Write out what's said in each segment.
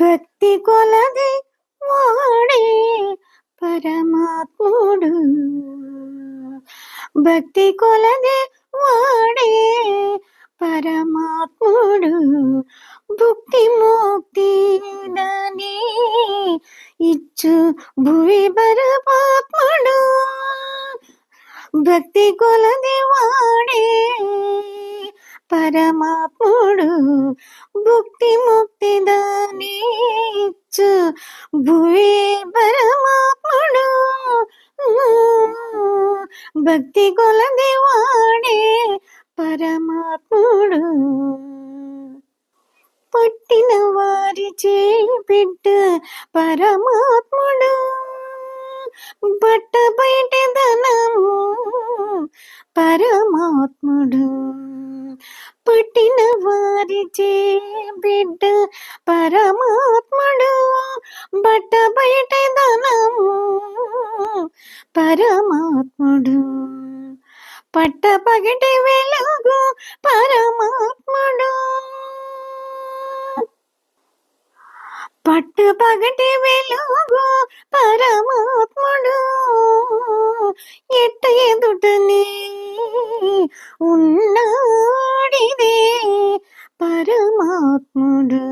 భక్తి కొలది వాడే పరమాత్ముడు. భక్తి కొలది వాడే పరమాత్ముడు. భుక్తి ముక్తి దాని ఇచ్చు భువి పరమాత్ముడు. భక్తి కొలది పరమాత్ముడు భుక్తి ముక్తి దానిచ్చు. ఇచ్చు భువి పరమాత్ముడు భక్తి కొలది వాడే పరమాత్ముడు. పట్టిన వారి చేయి బిడ్డ పరమాత్ముడు బట్ట బయట ధనము పరమాత్ముడు పుట్టిన వారి చేయి బిడ్డ పరమాత్ముడు బట్ట బయట ధనము పరమాత్ముడు పట్ట పగటి వెలుగు పరమాత్ముడు. పట్టు పగటి వెలుగు పరమాత్ముడు.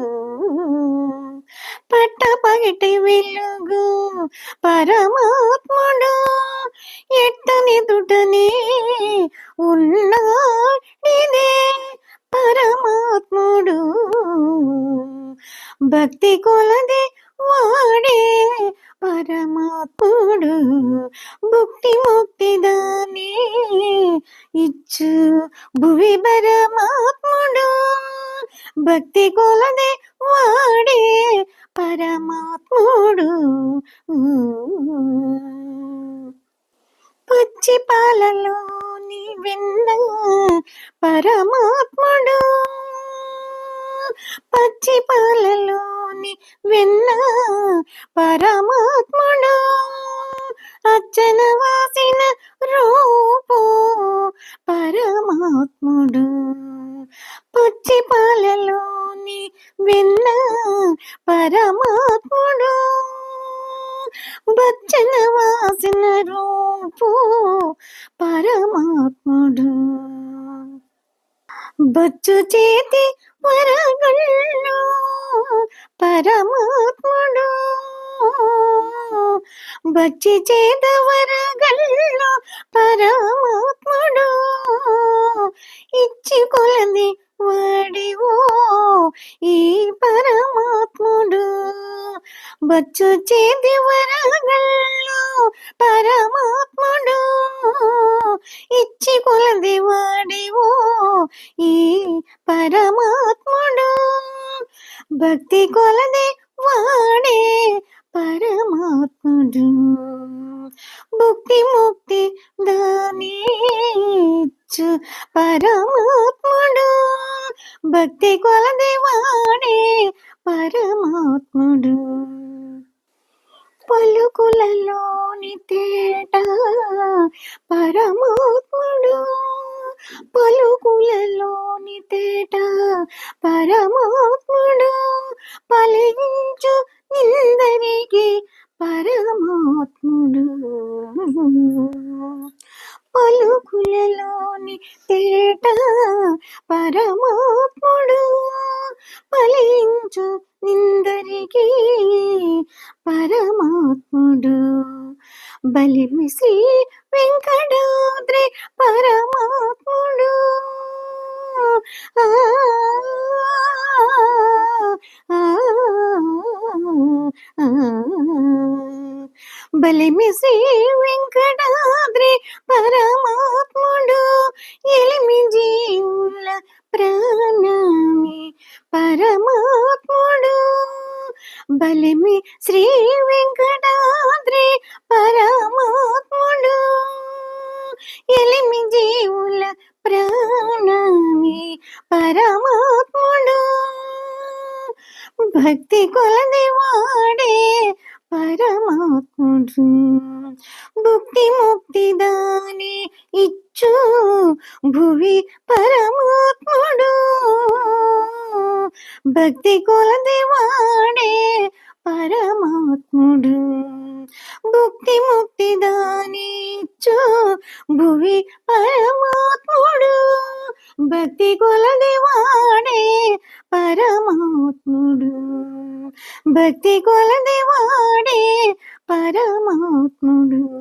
పట్ట పగటి వెలుగు పరమాత్ముడు. ఎట్టనెదుటనే ఉన్నాడిదే పరమాత్ముడు. భక్తి కొలది పరమాత్ముడు భుక్తి ముక్తి దాని ఇచ్చు. భువి పరమాత్ముడు భక్తి కొలది వాడే పరమాత్ముడు. పచ్చి పాలలోని వెన్న పరమాత్ముడు. పచ్చి పాలలో పాలలోని వెన్న. పరమాత్ముడు అచ్చన వాసిన రూపు. పరమాత్ముడు పుచ్చి పాలలోని వెన్న. పరమాత్ముడు బచ్చన వాసిన రూపు. పరమాత్ముడు బొచ్చు చేతి వరగళ్ళు పరమాత్ముడు. బొచ్చి చేత వరగళ్ళు పరమాత్ముడు. ఇచ్చి కొలది వాడివో ఈ పరమాత్ముడు. బొచ్చు చేతి వరగళ్ళు పరమాత్ముడు. ఇచ్చి కొలది వాడి భక్తి కొలది వాడే పరమాత్ముడు. భక్తి ముక్తి దానిచ్చు పరమాత్ముడు. భక్తి కొలది వాడే పరమాత్ముడు. పలుకులలోని తేట పరమాత్ముడు. పలుకులలోని తేట పరమాత్ముడు పలించు నిందరికి పరమాత్ముడు. పలుకులలోని తేట పరమాత్ముడు పలించు నిందరికి పరమాత్ముడు. బలిమి వెంకటాద్రి పరమాత్ముడు. బలిమిసి వెంకటాద్రి పరమాత్ముడు కలిమి శ్రీ వెంకటాద్రి పరమాత్ముడు. ఎలిమి జీవుల ప్రాణమి పరమాత్ముడు. భక్తి కొలది వాడే పరమాత్ముడు. భక్తి ముక్తి దాని ఇచ్చు భువి పరమాత్ముడు. భక్తి కొలది వాడే పరమాత్ముడు. భుక్తి ముక్తి దానిచ్చు భువి పరమాత్ముడు. భక్తి కొలదివాడే పరమాత్ముడు. భక్తి కొలదివాడే పరమాత్ముడు.